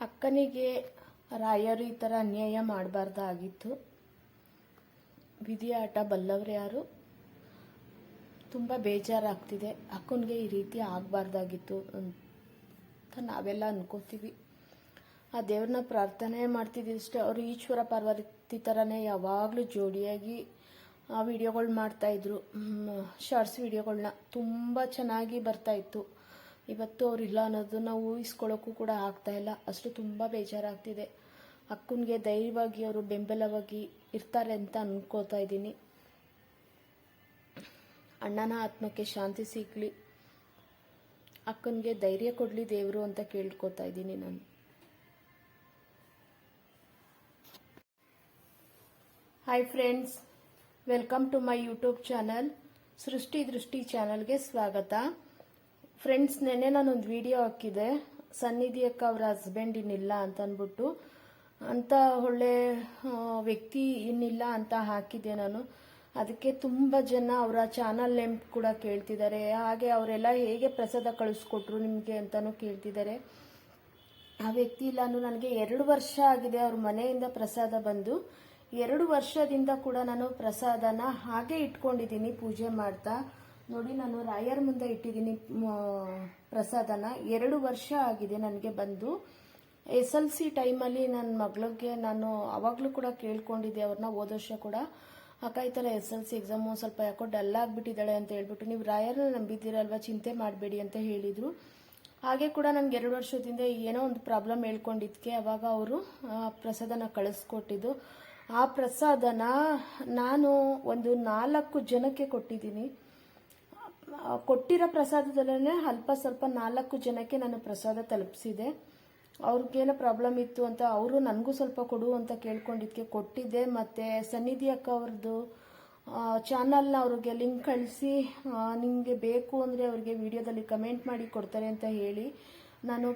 ಅಕ್ಕನಿಗೆ ರಾಯರು ಈ ಥರ ಅನ್ಯಾಯ ಮಾಡಬಾರ್ದಾಗಿತ್ತು. ವಿಧಿ ಆಟ ಬಲ್ಲವ್ರು ಯಾರು? ತುಂಬ ಬೇಜಾರಾಗ್ತಿದೆ. ಅಕ್ಕನಿಗೆ ಈ ರೀತಿ ಆಗಬಾರ್ದಾಗಿತ್ತು ಅಂತ ನಾವೆಲ್ಲ ಅನ್ಕೋತೀವಿ. ಆ ದೇವ್ರನ್ನ ಪ್ರಾರ್ಥನೆ ಮಾಡ್ತಿದ್ದೀವಿ ಅಷ್ಟೇ. ಅವರು ಈಶ್ವರ ಪಾರ್ವತಿ ಥರನೇ ಯಾವಾಗಲೂ ಜೋಡಿಯಾಗಿ ಆ ವಿಡಿಯೋಗಳು ಮಾಡ್ತಾಯಿದ್ರು ಶಾರ್ಟ್ಸ್ ವಿಡಿಯೋಗಳನ್ನ ತುಂಬ ಚೆನ್ನಾಗಿ ಬರ್ತಾಯಿತ್ತು ಇವತ್ತು ಅವರಿಲ್ಲ ಅನ್ನೋದನ್ನ ಊಹಿಸ್ಕೊಳ್ಳೋಕ್ಕೂ ಕೂಡ ಆಗ್ತಾ ಇಲ್ಲ. ಅಷ್ಟು ತುಂಬ ಬೇಜಾರಾಗ್ತಿದೆ. ಅಕ್ಕನಿಗೆ ಧೈರ್ಯವಾಗಿ ಅವರು ಬೆಂಬಲವಾಗಿ ಇರ್ತಾರೆ ಅಂತ ಅನ್ಕೋತಾ ಇದ್ದೀನಿ. ಅಣ್ಣನ ಆತ್ಮಕ್ಕೆ ಶಾಂತಿ ಸಿಗಲಿ. ಅಕ್ಕನಿಗೆ ಧೈರ್ಯ ಕೊಡಲಿ ದೇವರು ಅಂತ ಕೇಳ್ಕೊತಾ ಇದ್ದೀನಿ ನಾನು. Hi friends welcome to my YouTube channel Srushti Drushti ಚಾನಲ್ಗೆ ಸ್ವಾಗತ. ಫ್ರೆಂಡ್ಸ್ ನೆನ್ನೆ ನಾನೊಂದು ವಿಡಿಯೋ ಹಾಕಿದೆ. ಸನ್ನಿಧಿ ಅಕ್ಕ ಅವ್ರ ಹಸ್ಬೆಂಡ್ ಇನ್ನಿಲ್ಲ ಅಂತ ಅಂದ್ಬಿಟ್ಟು ಅಂತ ಒಳ್ಳೆ ವ್ಯಕ್ತಿ ಇನ್ನಿಲ್ಲ ಅಂತ ಹಾಕಿದ್ದೆ ನಾನು. ಅದಕ್ಕೆ ತುಂಬ ಜನ ಅವರ ಚಾನಲ್ ನೇಮ್ ಕೂಡ ಕೇಳ್ತಿದ್ದಾರೆ. ಹಾಗೆ ಅವರೆಲ್ಲ ಹೇಗೆ ಪ್ರಸಾದ ಕಳಿಸ್ಕೊಟ್ರು ನಿಮಗೆ ಅಂತಲೂ ಕೇಳ್ತಿದ್ದಾರೆ. ಆ ವ್ಯಕ್ತಿ ಇಲ್ಲ ನನಗೆ ಎರಡು ವರ್ಷ ಆಗಿದೆ ಅವ್ರ ಮನೆಯಿಂದ ಪ್ರಸಾದ ಬಂದು. ಎರಡು ವರ್ಷದಿಂದ ಕೂಡ ನಾನು ಪ್ರಸಾದನ ಹಾಗೆ ಇಟ್ಕೊಂಡಿದ್ದೀನಿ ಪೂಜೆ ಮಾಡ್ತಾ. ನೋಡಿ, ನಾನು ರಾಯರ್ ಮುಂದೆ ಇಟ್ಟಿದ್ದೀನಿ ಪ್ರಸಾದನ. ಎರಡು ವರ್ಷ ಆಗಿದೆ ನನಗೆ ಬಂದು. ಎಸ್ ಎಲ್ ಸಿ ಟೈಮಲ್ಲಿ ನನ್ನ ಮಗಳಿಗೆ ನಾನು ಅವಾಗಲೂ ಕೂಡ ಕೇಳ್ಕೊಂಡಿದ್ದೆ, ಅವ್ರನ್ನ ಹೋದ ವರ್ಷ ಕೂಡ. ಅಕ್ಕ, ಈ ಥರ ಎಸ್ ಎಲ್ ಸಿ ಎಕ್ಸಾಮು ಸ್ವಲ್ಪ ಯಾಕೋ ಡಲ್ ಆಗಿಬಿಟ್ಟಿದ್ದಾಳೆ ಅಂತ ಹೇಳ್ಬಿಟ್ಟು, ನೀವು ರಾಯರ್ನ ನಂಬಿದ್ದೀರಲ್ವಾ? ಚಿಂತೆ ಮಾಡಬೇಡಿ ಅಂತ ಹೇಳಿದರು. ಹಾಗೆ ಕೂಡ ನನಗೆ ಎರಡು ವರ್ಷದಿಂದ ಏನೋ ಒಂದು ಪ್ರಾಬ್ಲಮ್ ಹೇಳ್ಕೊಂಡಿದ್ದಕ್ಕೆ ಅವಾಗ ಅವರು ಪ್ರಸಾದನ ಕಳಿಸ್ಕೊಟ್ಟಿದ್ದು. ಆ ಪ್ರಸಾದನ ನಾನು ಒಂದು ನಾಲ್ಕು ಜನಕ್ಕೆ ಕೊಟ್ಟಿದ್ದೀನಿ. ಕೊಟ್ಟಿರೋ ಪ್ರಸಾದದಲ್ಲೇ ಅಲ್ಪ ಸ್ವಲ್ಪ ನಾಲ್ಕು ಜನಕ್ಕೆ ನಾನು ಪ್ರಸಾದ ತಲುಪಿಸಿದೆ. ಅವ್ರಿಗೇನೋ ಪ್ರಾಬ್ಲಮ್ ಇತ್ತು ಅಂತ ಅವರು ನನಗೂ ಸ್ವಲ್ಪ ಕೊಡು ಅಂತ ಕೇಳ್ಕೊಂಡಿದ್ದಕ್ಕೆ ಕೊಟ್ಟಿದ್ದೆ. ಮತ್ತು ಸನ್ನಿಧಿ ಅಕ್ಕ ಅವ್ರದ್ದು ಚಾನಲ್ನ ಅವ್ರಿಗೆ ಲಿಂಕ್ ಕಳಿಸಿ ನಿಮಗೆ ಬೇಕು ಅಂದರೆ ಅವ್ರಿಗೆ ವಿಡಿಯೋದಲ್ಲಿ ಕಮೆಂಟ್ ಮಾಡಿ ಕೊಡ್ತಾರೆ ಅಂತ ಹೇಳಿ ನಾನು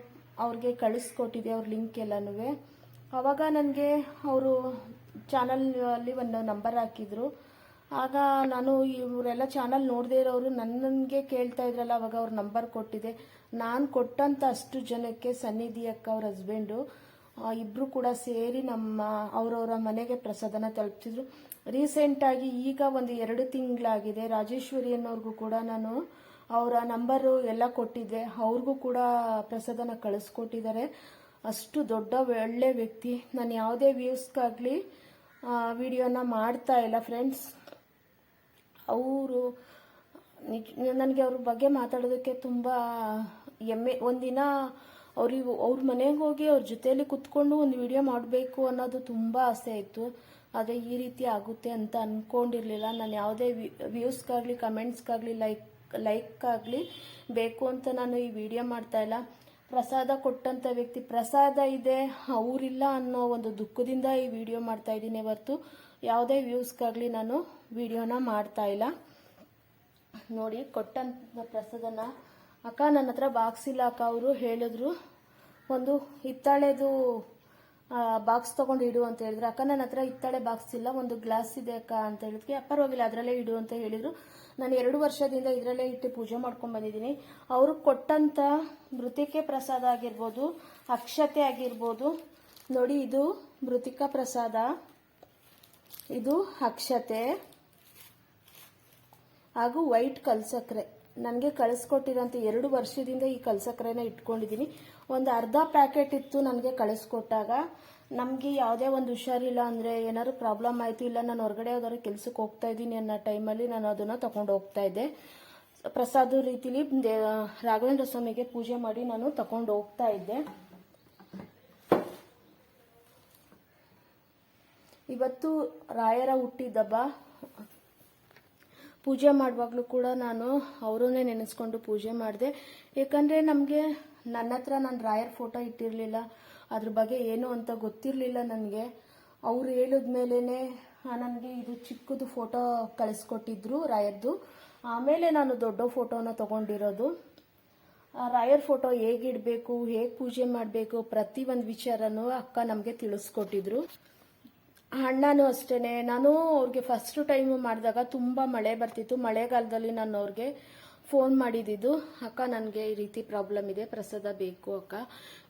ಅವ್ರಿಗೆ ಕಳಿಸ್ಕೊಟ್ಟಿದ್ದೆ ಅವ್ರ ಲಿಂಕ್ ಎಲ್ಲನೂ ಆವಾಗ ನನಗೆ ಅವರು ಚಾನಲ್ ಅಲ್ಲಿ ಒಂದು ನಂಬರ್ ಹಾಕಿದ್ರು. ಆಗ ನಾನು ಇವರೆಲ್ಲ ಚಾನಲ್ ನೋಡದೇ ಇರೋರು ನನಗೆ ಕೇಳ್ತಾ ಇದ್ರಲ್ಲ, ಅವಾಗ ಅವ್ರ ನಂಬರ್ ಕೊಟ್ಟಿದೆ. ನಾನು ಕೊಟ್ಟಂತ ಅಷ್ಟು ಜನಕ್ಕೆ ಸನ್ನಿಧಿ ಅಕ್ಕ ಅವ್ರ ಹಸ್ಬೆಂಡು ಇಬ್ರು ಕೂಡ ಸೇರಿ ನಮ್ಮ ಅವರವರ ಮನೆಗೆ ಪ್ರಸಾದನ ತಲುಪಿಸಿದ್ರು ರೀಸೆಂಟಾಗಿ ಈಗ ಒಂದು ಎರಡು ತಿಂಗಳಾಗಿದೆ. ರಾಜೇಶ್ವರಿ ಅನ್ನೋರ್ಗೂ ಕೂಡ ನಾನು ಅವರ ನಂಬರು ಎಲ್ಲ ಕೊಟ್ಟಿದ್ದೆ. ಅವ್ರಿಗೂ ಕೂಡ ಪ್ರಸಾದನ ಕಳಿಸ್ಕೊಟ್ಟಿದ್ದಾರೆ. ಅಷ್ಟು ದೊಡ್ಡ ಒಳ್ಳೆ ವ್ಯಕ್ತಿ. ನಾನು ಯಾವುದೇ ವ್ಯೂಸ್ಗಾಗಲಿ ವಿಡಿಯೋನ ಮಾಡ್ತಾ ಇಲ್ಲ. ಫ್ರೆಂಡ್ಸ್ ಅವರು ನನಗೆ ಅವ್ರ ಬಗ್ಗೆ ಮಾತಾಡೋದಕ್ಕೆ ತುಂಬ ಹೆಮ್ಮೆ ಒಂದಿನ ಅವ್ರಿಗೆ, ಅವ್ರ ಮನೆಗೆ ಹೋಗಿ ಅವ್ರ ಜೊತೆಯಲ್ಲಿ ಕುತ್ಕೊಂಡು ಒಂದು ವಿಡಿಯೋ ಮಾಡಬೇಕು ಅನ್ನೋದು ತುಂಬ ಆಸೆ ಇತ್ತು. ಆದರೆ ಈ ರೀತಿ ಆಗುತ್ತೆ ಅಂತ ಅಂದ್ಕೊಂಡಿರಲಿಲ್ಲ ನಾನು ಯಾವುದೇ ವ್ಯೂಸ್ಗಾಗಲಿ ಕಮೆಂಟ್ಸ್ಗಾಗಲಿ ಲೈಕ್ ಲೈಕ್ಗಾಗಲಿ ಬೇಕು ಅಂತ ನಾನು ಈ ವಿಡಿಯೋ ಮಾಡ್ತಾ ಇಲ್ಲ. ಪ್ರಸಾದ ಕೊಟ್ಟಂಥ ವ್ಯಕ್ತಿ, ಪ್ರಸಾದ ಇದೆ, ಅವರಿಲ್ಲ ಅನ್ನೋ ಒಂದು ದುಃಖದಿಂದ ಈ ವಿಡಿಯೋ ಮಾಡ್ತಾ ಇದ್ದೀನಿ ಹೊರತು ಯಾವುದೇ ವ್ಯೂಸ್ಗಾಗಲಿ ನಾನು ವಿಡಿಯೋನ ಮಾಡ್ತಾ ಇಲ್ಲ. ನೋಡಿ, ಕೊಟ್ಟಂತ ಪ್ರಸಾದನ. ಅಕ್ಕ, ನನ್ನ ಹತ್ರ ಬಾಕ್ಸ್ ಇಲ್ಲ ಅಕ್ಕ, ಅವರು ಹೇಳಿದ್ರು. ಒಂದು ಹಿತ್ತಾಳೆದು ಬಾಕ್ಸ್ ತಗೊಂಡು ಇಡು ಅಂತ ಹೇಳಿದ್ರು. ಅಕ್ಕ, ನನ್ನ ಹತ್ರ ಹಿತ್ತಾಳೆ ಬಾಕ್ಸ್ ಇಲ್ಲ, ಒಂದು ಗ್ಲಾಸ್ ಇದೆ ಅಕ್ಕ ಅಂತ ಹೇಳಿದ್ಕೆ ಪರವಾಗಿಲ್ಲ ಅದರಲ್ಲೇ ಇಡು ಅಂತ ಹೇಳಿದರು. ನಾನು ಎರಡು ವರ್ಷದಿಂದ ಇದರಲ್ಲೇ ಇಟ್ಟು ಪೂಜೆ ಮಾಡ್ಕೊಂಡು ಬಂದಿದ್ದೀನಿ. ಅವರು ಕೊಟ್ಟಂತ ಮೃತಿಕೆ ಪ್ರಸಾದ ಆಗಿರ್ಬೋದು, ಅಕ್ಷತೆ ಆಗಿರ್ಬೋದು. ನೋಡಿ, ಇದು ಮೃತಿಕಾ ಪ್ರಸಾದ. ಇದು ಅಕ್ಷತೆ ಹಾಗೂ ವೈಟ್ ಕಲ್ಸಕ್ರೆ. ನನಗೆ ಕಳಿಸ್ಕೊಟ್ಟಿರೋಂಥ ಎರಡು ವರ್ಷದಿಂದ ಈ ಕಲ್ಸಕ್ರೆನ ಇಟ್ಕೊಂಡಿದ್ದೀನಿ. ಒಂದು ಅರ್ಧ ಪ್ಯಾಕೆಟ್ ಇತ್ತು ನನಗೆ ಕಳಿಸ್ಕೊಟ್ಟಾಗ. ನಮಗೆ ಯಾವುದೇ ಒಂದು ಹುಷಾರಿಲ್ಲ ಅಂದರೆ ಏನಾದ್ರು ಪ್ರಾಬ್ಲಮ್ ಆಯಿತು ಇಲ್ಲ, ನಾನು ಹೊರಗಡೆ ಯಾವ್ದಾದ್ರು ಕೆಲ್ಸಕ್ಕೆ ಹೋಗ್ತಾ ಇದ್ದೀನಿ ಅನ್ನೋ ಟೈಮಲ್ಲಿ ನಾನು ಅದನ್ನು ತಗೊಂಡು ಹೋಗ್ತಾ ಇದ್ದೆ. ಪ್ರಸಾದ ರೀತಿಲಿ ರಾಘವೇಂದ್ರ ಸ್ವಾಮಿಗೆ ಪೂಜೆ ಮಾಡಿ ನಾನು ತಗೊಂಡು ಹೋಗ್ತಾ ಇದ್ದೆ. ಇವತ್ತು ರಾಯರ ಹುಟ್ಟಿದಬ್ಬ ಪೂಜೆ ಮಾಡುವಾಗಲೂ ಕೂಡ ನಾನು ಅವರನ್ನೇ ನೆನೆಸ್ಕೊಂಡು ಪೂಜೆ ಮಾಡಿದೆ. ಏಕೆಂದರೆ ನಮಗೆ ನನ್ನ ಹತ್ರ ನಾನು ರಾಯರ್ ಫೋಟೋ ಇಟ್ಟಿರಲಿಲ್ಲ. ಅದ್ರ ಬಗ್ಗೆ ಏನು ಅಂತ ಗೊತ್ತಿರಲಿಲ್ಲ ನನಗೆ. ಅವ್ರು ಹೇಳಿದ ಮೇಲೇ ನನಗೆ ಇದು ಚಿಕ್ಕದು ಫೋಟೋ ಕಳಿಸ್ಕೊಟ್ಟಿದ್ರು ರಾಯರ್ದು. ಆಮೇಲೆ ನಾನು ದೊಡ್ಡ ಫೋಟೋನ ತಗೊಂಡಿರೋದು. ಆ, ರಾಯರ್ ಫೋಟೋ ಹೇಗಿಡಬೇಕು, ಹೇಗೆ ಪೂಜೆ ಮಾಡಬೇಕು ಪ್ರತಿ ಒಂದು ವಿಚಾರನೂ ಅಕ್ಕ ನಮಗೆ ತಿಳಿಸ್ಕೊಟ್ಟಿದ್ರು. ಅಣ್ಣನೂ ಅಷ್ಟೇನೆ. ನಾನು ಅವ್ರಿಗೆ ಫಸ್ಟ್ ಟೈಮು ಮಾಡಿದಾಗ ತುಂಬ ಮಳೆ ಬರ್ತಿತ್ತು. ಮಳೆಗಾಲದಲ್ಲಿ ನಾನು ಅವ್ರಿಗೆ ಫೋನ್ ಮಾಡಿದ್ದು ಅಕ್ಕ, ನನಗೆ ಈ ರೀತಿ ಪ್ರಾಬ್ಲಮ್ ಇದೆ. ಪ್ರಸಾದ ಬೇಕು ಅಕ್ಕ.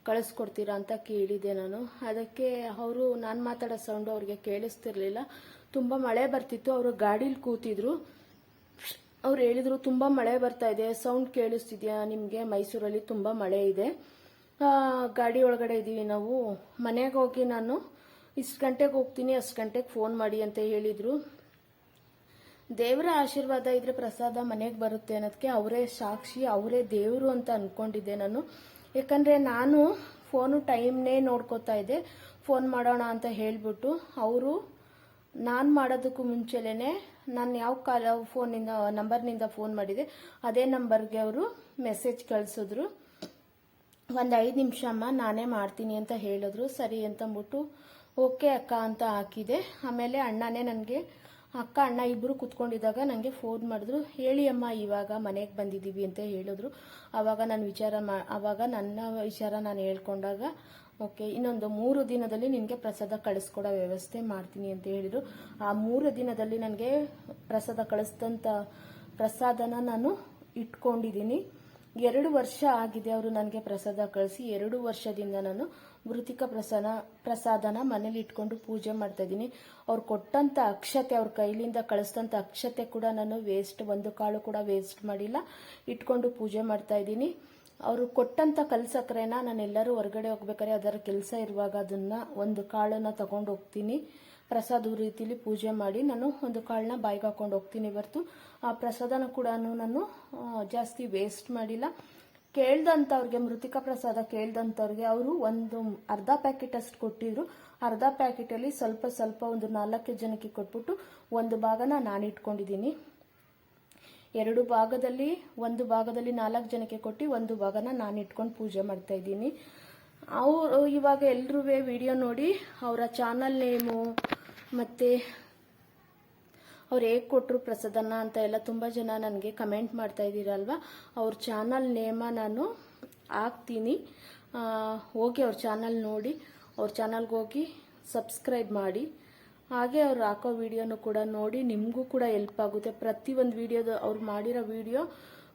ಕಳಿಸ್ಕೊಡ್ತೀರಾ ಅಂತ ಕೇಳಿದೆ ನಾನು. ಅದಕ್ಕೆ ಅವರು, ನಾನು ಮಾತಾಡೋ ಸೌಂಡು ಅವ್ರಿಗೆ ಕೇಳಿಸ್ತಿರ್ಲಿಲ್ಲ. ತುಂಬ ಮಳೆ ಬರ್ತಿತ್ತು. ಅವರು ಗಾಡೀಲಿ ಕೂತಿದ್ರು. ಅವ್ರು ಹೇಳಿದ್ರು, ತುಂಬ ಮಳೆ ಬರ್ತಾ ಇದೆ. ಸೌಂಡ್ ಕೇಳಿಸ್ತಿದ್ಯಾ? ನಿಮಗೆ ಮೈಸೂರಲ್ಲಿ ತುಂಬ ಮಳೆ ಇದೆ. ಗಾಡಿ ಒಳಗಡೆ ಇದ್ದೀವಿ ನಾವು. ಮನೆಗೆ ಹೋಗಿ ನಾನು ಇಷ್ಟು ಗಂಟೆಗೆ ಹೋಗ್ತೀನಿ, ಅಷ್ಟು ಗಂಟೆಗೆ ಫೋನ್ ಮಾಡಿ ಅಂತ ಹೇಳಿದರು. ದೇವರ ಆಶೀರ್ವಾದ ಇದ್ರೆ ಪ್ರಸಾದ ಮನೆಗೆ ಬರುತ್ತೆ ಅನ್ನೋದಕ್ಕೆ ಅವರೇ ಸಾಕ್ಷಿ, ಅವರೇ ದೇವರು ಅಂತ ಅಂದ್ಕೊಂಡಿದ್ದೆ ನಾನು. ಯಾಕಂದರೆ ನಾನು ಫೋನು ಟೈಮ್ನೇ ನೋಡ್ಕೋತಾ ಇದ್ದೆ. ಫೋನ್ ಮಾಡೋಣ ಅಂತ ಹೇಳಿಬಿಟ್ಟು ಅವರು ನಾನು ಮಾಡೋದಕ್ಕೂ ಮುಂಚೆಲೇ ನಾನು ಯಾವ ಕಾಲ ಫೋನಿಂದ ನಂಬರ್ನಿಂದ ಫೋನ್ ಮಾಡಿದೆ. ಅದೇ ನಂಬರ್ಗೆ ಅವರು ಮೆಸೇಜ್ ಕಳಿಸಿದ್ರು. ಒಂದು ಐದು ನಿಮಿಷ ಅಮ್ಮ, ನಾನೇ ಮಾಡ್ತೀನಿ ಅಂತ ಹೇಳಿದ್ರು. ಸರಿ ಅಂತಂದ್ಬಿಟ್ಟು ಓಕೆ ಅಕ್ಕ ಅಂತ ಹಾಕಿದೆ. ಆಮೇಲೆ ಅಣ್ಣನೇ ನನಗೆ, ಅಕ್ಕ, ಅಣ್ಣ ಇಬ್ಬರು ಕುತ್ಕೊಂಡಿದ್ದಾಗ ನನಗೆ ಫೋನ್ ಮಾಡಿದ್ರು. ಹೇಳಿ ಅಮ್ಮ, ಇವಾಗ ಮನೆಗೆ ಬಂದಿದ್ದೀವಿ ಅಂತ ಹೇಳಿದ್ರು. ಆವಾಗ ನಾನು ವಿಚಾರ ಮಾ ನನ್ನ ವಿಚಾರ ನಾನು ಹೇಳ್ಕೊಂಡಾಗ, ಓಕೆ, ಇನ್ನೊಂದು ಮೂರು ದಿನದಲ್ಲಿ ನಿನಗೆ ಪ್ರಸಾದ ಕಳಿಸ್ಕೊಡೋ ವ್ಯವಸ್ಥೆ ಮಾಡ್ತೀನಿ ಅಂತ ಹೇಳಿದರು. ಆ ಮೂರು ದಿನದಲ್ಲಿ ನನಗೆ ಪ್ರಸಾದ ಕಳಿಸ್ದಂಥ ಪ್ರಸಾದನ ನಾನು ಇಟ್ಕೊಂಡಿದ್ದೀನಿ. ಎರಡು ವರ್ಷ ಆಗಿದೆ ಅವರು ನನಗೆ ಪ್ರಸಾದ ಕಳಿಸಿ. ಎರಡು ವರ್ಷದಿಂದ ನಾನು ಮೃತಿಕ ಪ್ರಸಾದ ಪ್ರಸಾದನ ಮನೇಲಿ ಇಟ್ಕೊಂಡು ಪೂಜೆ ಮಾಡ್ತಾ ಇದ್ದೀನಿ. ಅವ್ರು ಕೊಟ್ಟಂತ ಅಕ್ಷತೆ, ಅವ್ರ ಕೈಲಿಂದ ಕಳಿಸಿದಂಥ ಅಕ್ಷತೆ ಕೂಡ ನಾನು ವೇಸ್ಟ್ ಒಂದು ಕಾಳು ಕೂಡ ವೇಸ್ಟ್ ಮಾಡಿಲ್ಲ. ಇಟ್ಕೊಂಡು ಪೂಜೆ ಮಾಡ್ತಾ ಇದ್ದೀನಿ. ಅವರು ಕೊಟ್ಟಂತ ಕಲ್ಸಕ್ರೆನ ನಾನು ಎಲ್ಲರೂ ಹೊರಗಡೆ ಹೋಗ್ಬೇಕಾದ್ರೆ ಅದರ ಕೆಲಸ ಇರುವಾಗ ಅದನ್ನ ಒಂದು ಕಾಳನ್ನ ತಗೊಂಡು ಹೋಗ್ತೀನಿ. ಪ್ರಸಾದ ರೀತಿಲಿ ಪೂಜೆ ಮಾಡಿ ನಾನು ಒಂದು ಕಾಳನ್ನ ಬಾಯಿಗೆ ಹಾಕೊಂಡು ಹೋಗ್ತೀನಿ ಹೊರ್ತು. ಆ ಪ್ರಸಾದನ ಕೂಡ ನಾನು ಜಾಸ್ತಿ ವೇಸ್ಟ್ ಮಾಡಿಲ್ಲ. ಕೇಳ್ದಂಥವ್ರಿಗೆ ಮೃತಿಕ ಪ್ರಸಾದ ಕೇಳ್ದಂಥವ್ರಿಗೆ ಅವರು ಒಂದು ಅರ್ಧ ಪ್ಯಾಕೆಟ್ ಅಷ್ಟು ಕೊಟ್ಟಿದ್ರು. ಅರ್ಧ ಪ್ಯಾಕೆಟಲ್ಲಿ ಸ್ವಲ್ಪ ಸ್ವಲ್ಪ ಒಂದು ನಾಲ್ಕು ಜನಕ್ಕೆ ಕೊಟ್ಬಿಟ್ಟು ಒಂದು ಭಾಗನ ನಾನು ಇಟ್ಕೊಂಡಿದ್ದೀನಿ. ಎರಡು ಭಾಗದಲ್ಲಿ, ಒಂದು ಭಾಗದಲ್ಲಿ ನಾಲ್ಕು ಜನಕ್ಕೆ ಕೊಟ್ಟು ಒಂದು ಭಾಗನ ನಾನು ಇಟ್ಕೊಂಡು ಪೂಜೆ ಮಾಡ್ತಾ ಇದ್ದೀನಿ. ಅವರು ಇವಾಗ ಎಲ್ಲರೂ ವಿಡಿಯೋ ನೋಡಿ, ಅವರ ಚಾನಲ್ ನೇಮು ಮತ್ತು ಅವ್ರು ಹೇಗೆ ಕೊಟ್ಟರು ಪ್ರಸಾದನ ಅಂತ ಎಲ್ಲ ತುಂಬ ಜನ ನನಗೆ ಕಮೆಂಟ್ ಮಾಡ್ತಾ ಇದ್ದೀರಲ್ವ? ಅವ್ರ ಚಾನಲ್ ನೇಮ ನಾನು ಹಾಕ್ತೀನಿ. ಹೋಗಿ ಅವ್ರ ಚಾನಲ್ ನೋಡಿ. ಅವ್ರ ಚಾನಲ್ಗೆ ಹೋಗಿ ಸಬ್ಸ್ಕ್ರೈಬ್ ಮಾಡಿ. ಹಾಗೆ ಅವ್ರು ಹಾಕೋ ವಿಡಿಯೋನು ಕೂಡ ನೋಡಿ. ನಿಮಗೂ ಕೂಡ ಹೆಲ್ಪ್ ಆಗುತ್ತೆ. ಪ್ರತಿಯೊಂದು ವಿಡಿಯೋದು ಅವ್ರು ಮಾಡಿರೋ ವಿಡಿಯೋ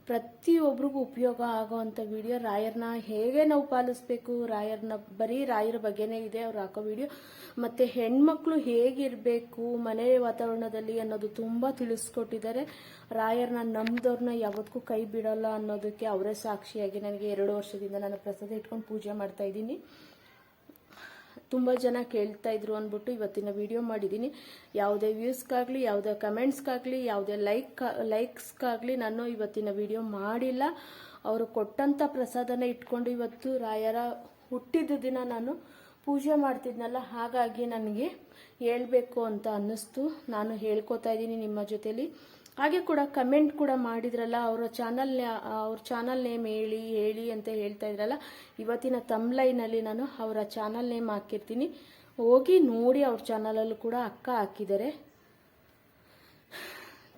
ಪ್ರತಿಯೊಬ್ಬರಿಗೂ ಉಪಯೋಗ ಆಗೋವಂಥ ವಿಡಿಯೋ ರಾಯರನ್ನ ಹೇಗೆ ನಾವು ಪಾಲಿಸ್ಬೇಕು? ರಾಯರನ್ನ ಬರೀ ರಾಯರ ಬಗ್ಗೆನೇ ಇದೆ ಅವ್ರು ಹಾಕೋ ವಿಡಿಯೋ ಮತ್ತು ಹೆಣ್ಮಕ್ಳು ಹೇಗಿರಬೇಕು ಮನೆ ವಾತಾವರಣದಲ್ಲಿ ಅನ್ನೋದು ತುಂಬ ತಿಳಿಸ್ಕೊಟ್ಟಿದ್ದಾರೆ. ರಾಯರನ್ನ ನಮ್ದವ್ರನ್ನ ಯಾವತ್ತೂ ಕೈ ಬಿಡೋಲ್ಲ ಅನ್ನೋದಕ್ಕೆ ಅವರೇ ಸಾಕ್ಷಿಯಾಗಿ ನನಗೆ ಎರಡು ವರ್ಷದಿಂದ ನಾನು ಪ್ರಸಾದ ಇಟ್ಕೊಂಡು ಪೂಜೆ ಮಾಡ್ತಾ ಇದ್ದೀನಿ. ತುಂಬ ಜನ ಕೇಳ್ತಾ ಇದ್ರು ಅಂದ್ಬಿಟ್ಟು ಇವತ್ತಿನ ವಿಡಿಯೋ ಮಾಡಿದ್ದೀನಿ ಯಾವುದೇ ವ್ಯೂಸ್ಗಾಗಲಿ ಯಾವುದೇ ಕಮೆಂಟ್ಸ್ಗಾಗಲಿ ಯಾವುದೇ ಲೈಕ್ ಲೈಕ್ಸ್ಗಾಗಲಿ ನಾನು ಇವತ್ತಿನ ವಿಡಿಯೋ ಮಾಡಿಲ್ಲ. ಅವರು ಕೊಟ್ಟಂಥ ಪ್ರಸಾದನ ಇಟ್ಕೊಂಡು ಇವತ್ತು ರಾಯರ ಹುಟ್ಟಿದ ದಿನ ನಾನು ಪೂಜೆ ಮಾಡ್ತಿದ್ನಲ್ಲ, ಹಾಗಾಗಿ ನನಗೆ ಹೇಳಬೇಕು ಅಂತ ಅನ್ನಿಸ್ತು. ನಾನು ಹೇಳ್ಕೊತಾ ಇದ್ದೀನಿ ನಿಮ್ಮ ಜೊತೆಲಿ. ಹಾಗೆ ಕೂಡ ಕಮೆಂಟ್ ಕೂಡ ಮಾಡಿದ್ರಲ್ಲ, ಅವರ ಚಾನಲ್ ಅವ್ರ ಚಾನಲ್ ನೇಮ್ ಹೇಳಿ ಹೇಳಿ ಅಂತ ಹೇಳ್ತಾ ಇದ್ರಲ್ಲ, ಇವತ್ತಿನ ತಮ್ಲೈನಲ್ಲಿ ನಾನು ಅವರ ಚಾನಲ್ ನೇಮ್ ಹಾಕಿರ್ತೀನಿ. ಹೋಗಿ ನೋಡಿ ಅವ್ರ ಚಾನಲಲ್ಲೂ ಕೂಡ ಅಕ್ಕ ಹಾಕಿದ್ದಾರೆ.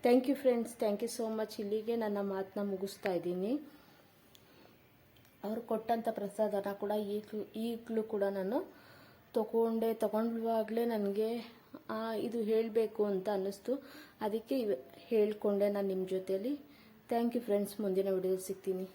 Thank you friends thank you so much ಇಲ್ಲಿಗೆ ನನ್ನ ಮಾತನ್ನ ಮುಗಿಸ್ತಾ ಇದ್ದೀನಿ. ಅವ್ರು ಕೊಟ್ಟಂಥ ಪ್ರಸಾದನ ಕೂಡ ಈಗಲೂ ಈಗಲೂ ಕೂಡ ನಾನು ತಗೊಂಡೆ, ತಗೊಂಡುವಾಗಲೇ ನನಗೆ ಇದು ಹೇಳಬೇಕು ಅಂತ ಅನ್ನಿಸ್ತು. ಅದಕ್ಕೆ ಹೇಳ್ಕೊಂಡೆ ನಾನು ನಿಮ್ಮ ಜೊತೆಯಲ್ಲಿ. ಥ್ಯಾಂಕ್ ಯು ಫ್ರೆಂಡ್ಸ್ ಮುಂದಿನ ವಿಡಿಯೋ ಸಿಗ್ತೀನಿ.